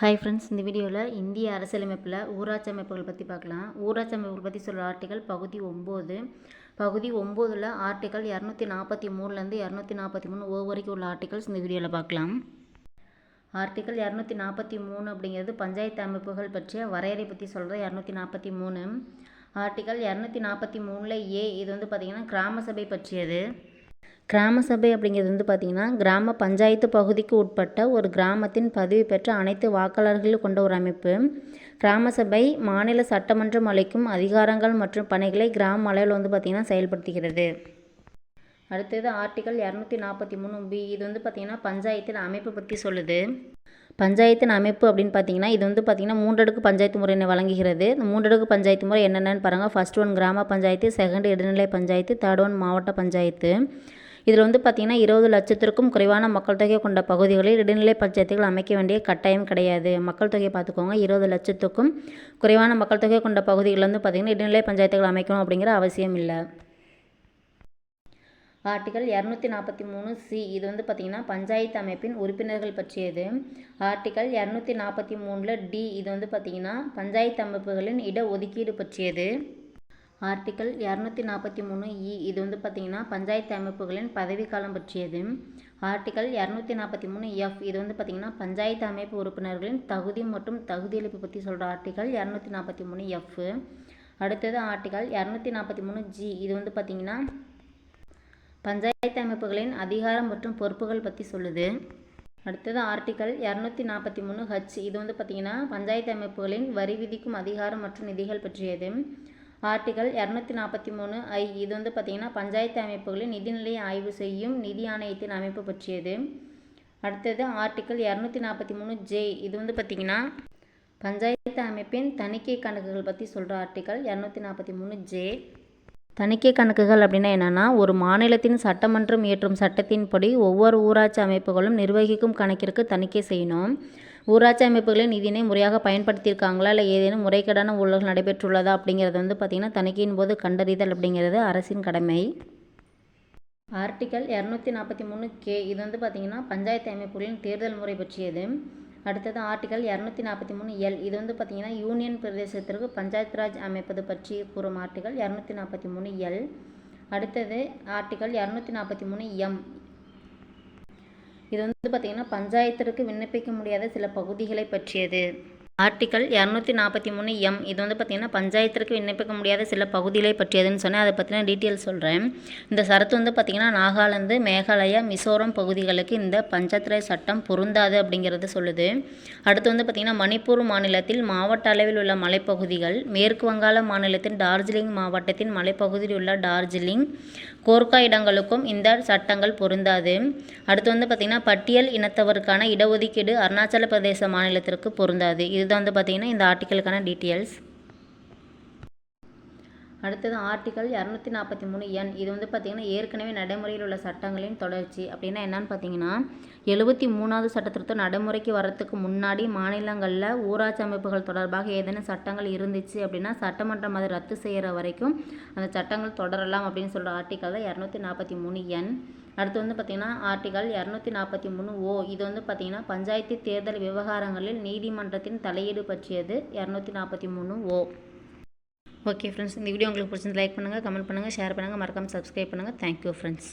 Hi friends இந்த வீடியோவில் இந்திய அரசியலமைப்பில் ஊராட்சி அமைப்புகள் பற்றி பார்க்கலாம் ஊராட்சி அமைப்புகள் பற்றி சொல்கிற ஆர்டிகல் பகுதி ஒம்பது. பகுதி ஒம்போதில் ஆர்டிகல் இரநூத்தி நாற்பத்தி மூணுலேருந்து இரநூத்தி நாற்பத்தி மூணு ஓ வரைக்கும் உள்ள ஆர்டிகல்ஸ் இந்த வீடியோவில் பார்க்கலாம் ஆர்டிகல் இரநூத்தி நாற்பத்தி மூணு அப்படிங்கிறது பஞ்சாயத்து அமைப்புகள் பற்றிய வரையறை பற்றி சொல்கிறது இரநூத்தி நாற்பத்தி மூணு. ஆர்டிகல் இரநூத்தி நாற்பத்தி மூணில் ஏ இது வந்து பார்த்திங்கன்னா கிராம சபை பற்றியது. கிராம சபை அப்படிங்கிறது வந்து பார்த்திங்கன்னா கிராம பஞ்சாயத்து பகுதிக்கு உட்பட்ட ஒரு கிராமத்தின் பதிவு பெற்ற அனைத்து வாக்காளர்கள் கொண்ட ஒரு அமைப்பு. கிராம சபை மாநில சட்டமன்றம் அளிக்கும் அதிகாரங்கள் மற்றும் பணிகளை கிராம அளவில் வந்து பார்த்திங்கன்னா செயல்படுத்துகிறது. அடுத்தது ஆர்டிகல் இரநூத்தி நாற்பத்தி மூணு பி. இது வந்து பார்த்திங்கன்னா பஞ்சாயத்தின் அமைப்பு பற்றி சொல்லுது. பஞ்சாயத்தின் அமைப்பு அப்படின்னு பார்த்தீங்கன்னா இது வந்து பார்த்திங்கன்னா மூன்றடுக்கு பஞ்சாயத்து முறையினை வழங்குகிறது. இந்த மூன்றடுக்கு பஞ்சாயத்து முறை என்னென்னு பாருங்கள் ஃபஸ்ட் ஒன் கிராம பஞ்சாயத்து செகண்ட் இடைநிலை பஞ்சாயத்து தேர்ட் ஒன் மாவட்ட பஞ்சாயத்து. இதில் வந்து பார்த்திங்கன்னா இருபது லட்சத்திற்கும் குறைவான மக்கள் தொகை கொண்ட பகுதிகளில் இடைநிலை பஞ்சாயத்துகள் அமைக்க வேண்டிய கட்டாயம் கிடையாது. மக்கள் தொகையை பார்த்துக்கோங்க. இருபது லட்சத்துக்கும் குறைவான மக்கள் தொகை கொண்ட பகுதிகளில் வந்து பார்த்திங்கன்னா இடைநிலை பஞ்சாயத்துகள் அமைக்கணும் அப்படிங்கிற அவசியம் இல்லை. ஆர்டிகல் இரநூத்தி நாற்பத்தி மூணு சி. இது வந்து பார்த்திங்கன்னா பஞ்சாயத்து அமைப்பின் உறுப்பினர்கள் பற்றியது. ஆர்டிகல் இரநூத்தி நாற்பத்தி மூணில் டி. இது வந்து பார்த்திங்கன்னா பஞ்சாயத்து அமைப்புகளின் இட ஒதுக்கீடு பற்றியது. ஆர்டிக்கல் இரநூத்தி நாற்பத்தி மூணு இ. இது வந்து பார்த்திங்கன்னா பஞ்சாயத்து அமைப்புகளின் பதவிக்காலம் பற்றியது. ஆர்டிக்கல் இரநூத்தி நாற்பத்தி மூணு எஃப். இது வந்து பார்த்திங்கன்னா பஞ்சாயத்து அமைப்பு உறுப்பினர்களின் தகுதி மற்றும் தகுதியளிப்பு பற்றி சொல்கிற ஆர்டிக்கல் இரநூத்தி நாற்பத்தி மூணு எஃப். அடுத்தது ஆர்டிக்கல் இரநூத்தி நாற்பத்தி மூணு ஜி. இது வந்து பார்த்திங்கன்னா பஞ்சாயத்து அமைப்புகளின் அதிகாரம் மற்றும் பொறுப்புகள் பற்றி சொல்லுது. அடுத்தது ஆர்டிக்கல் இரநூத்தி நாற்பத்தி மூணு ஹச். இது வந்து பார்த்திங்கன்னா பஞ்சாயத்து அமைப்புகளின் வரி விதிக்கும் அதிகாரம் மற்றும் நிதிகள் பற்றியது. ஆர்டிகல் இரநூத்தி நாற்பத்தி மூணு ஐ. இது வந்து பார்த்திங்கன்னா பஞ்சாயத்து அமைப்புகளின் நிதிநிலையை ஆய்வு செய்யும் நிதி ஆணையத்தின் அமைப்பு பற்றியது. அடுத்தது ஆர்டிக்கல் இரநூத்தி நாற்பத்தி மூணு ஜே. இது வந்து பார்த்திங்கன்னா பஞ்சாயத்து அமைப்பின் தணிக்கை கணக்குகள் பற்றி சொல்கிற ஆர்டிக்கல் இரநூத்தி நாற்பத்தி மூணு ஜே. தணிக்கை கணக்குகள் அப்படின்னா என்னென்னா ஒரு மாநிலத்தின் சட்டமன்றம் இயற்றும் சட்டத்தின்படி ஒவ்வொரு ஊராட்சி அமைப்புகளும் நிர்வகிக்கும் கணக்கிற்கு தணிக்கை செய்யணும். ஊராட்சி அமைப்புகளின் நிதியினை முறையாக பயன்படுத்தியிருக்காங்களா? இல்லை ஏதேனும் முறைகேடான ஊழல்கள் நடைபெற்றுள்ளதா? அப்படிங்கிறது வந்து பார்த்திங்கன்னா தணிக்கையின் போது கண்டறிதல் அப்படிங்கிறது அரசின் கடமை. ஆர்டிக்கல் இரநூத்தி நாற்பத்தி மூணு கே இது வந்து பார்த்திங்கன்னா பஞ்சாயத்து அமைப்புகளின் தேர்தல் முறை பற்றியது. அடுத்தது ஆர்டிக்கல் இரநூத்தி நாற்பத்தி மூணு எல் இது வந்து பார்த்திங்கன்னா யூனியன் பிரதேசத்திற்கு பஞ்சாயத்து ராஜ் அமைப்பது பற்றி கூறும் ஆர்டிக்கல் இரநூத்தி நாற்பத்தி மூணு எல். அடுத்தது ஆர்டிக்கல் இரநூத்தி நாற்பத்தி மூணு எம் இது வந்து பார்த்திங்கன்னா பஞ்சாயத்திற்கு விண்ணப்பிக்க முடியாத சில பகுதிகளை பற்றியது. ஆர்டிக்கல் இரநூத்தி நாற்பத்தி மூணு எம் இது வந்து பார்த்திங்கன்னா பஞ்சாயத்திற்கு விண்ணப்பிக்க முடியாத சில பகுதிகளை பற்றியதுன்னு சொன்னேன். அதை பற்றின டீட்டெயில் சொல்கிறேன் இந்த சரத்து வந்து பார்த்திங்கன்னா நாகாலாந்து மேகாலயா மிசோரம் பகுதிகளுக்கு இந்த பஞ்சாயத்து சட்டம் பொருந்தாது அப்படிங்கிறது சொல்லுது. அடுத்து வந்து பார்த்திங்கன்னா மணிப்பூர் மாநிலத்தில் மாவட்ட அளவில் உள்ள மலைப்பகுதிகள் மேற்கு வங்காள மாநிலத்தின் டார்ஜிலிங் மாவட்டத்தின் மலைப்பகுதியில் உள்ள டார்ஜிலிங் கோர்க்கா இடங்களுக்கும் இந்த சட்டங்கள் பொருந்தாது. அடுத்து வந்து பார்த்திங்கன்னா பட்டியல் இனத்தவருக்கான இடஒதுக்கீடு அருணாச்சல பிரதேச மாநிலத்திற்கு பொருந்தாது. இது இதுதான் வந்து பார்த்திங்கன்னா இந்த ஆர்டிக்கலுக்கான டீட்டெயில்ஸ். அடுத்தது ஆர்டிக்கல் இரநூத்தி நாற்பத்தி மூணு என் இது வந்து பார்த்திங்கன்னா ஏற்கனவே நடைமுறையில் உள்ள சட்டங்களின் தொடர்ச்சி. அப்படின்னா என்னன்னு பார்த்தீங்கன்னா எழுபத்தி மூணாவது சட்டத்திருத்தம் நடைமுறைக்கு வரத்துக்கு முன்னாடி மாநிலங்களில் ஊராட்சி அமைப்புகள் தொடர்பாக ஏதேனும் சட்டங்கள் இருந்துச்சு அப்படின்னா சட்டமன்றம் அதை ரத்து செய்கிற வரைக்கும் அந்த சட்டங்கள் தொடரலாம் அப்படின்னு சொல்கிற ஆர்டிக்கல் தான் இரநூத்தி நாற்பத்தி மூணு என் அடுத்து வந்து பார்த்திங்கன்னா ஆர்டிகல் இரநூத்தி நாற்பத்தி மூணு ஓ இது வந்து பார்த்திங்கன்னா பஞ்சாயத்து தேர்தல் விவகாரங்களில் நீதிமன்றத்தின் தலையீடு பற்றியது இரநூத்தி நாற்பத்தி மூணு ஓ. ஓகே ஃப்ரெண்ட்ஸ் இந்த வீடியோ உங்களுக்கு பிடிச்சிருந்து லைக் பண்ணுங்கள் கமெண்ட் பண்ணுங்கள் ஷேர் பண்ணுங்கள் மறக்காமல் சப்ஸ்கிரைப் பண்ணுங்கள் தேங்க்யூ ஃப்ரெண்ட்ஸ்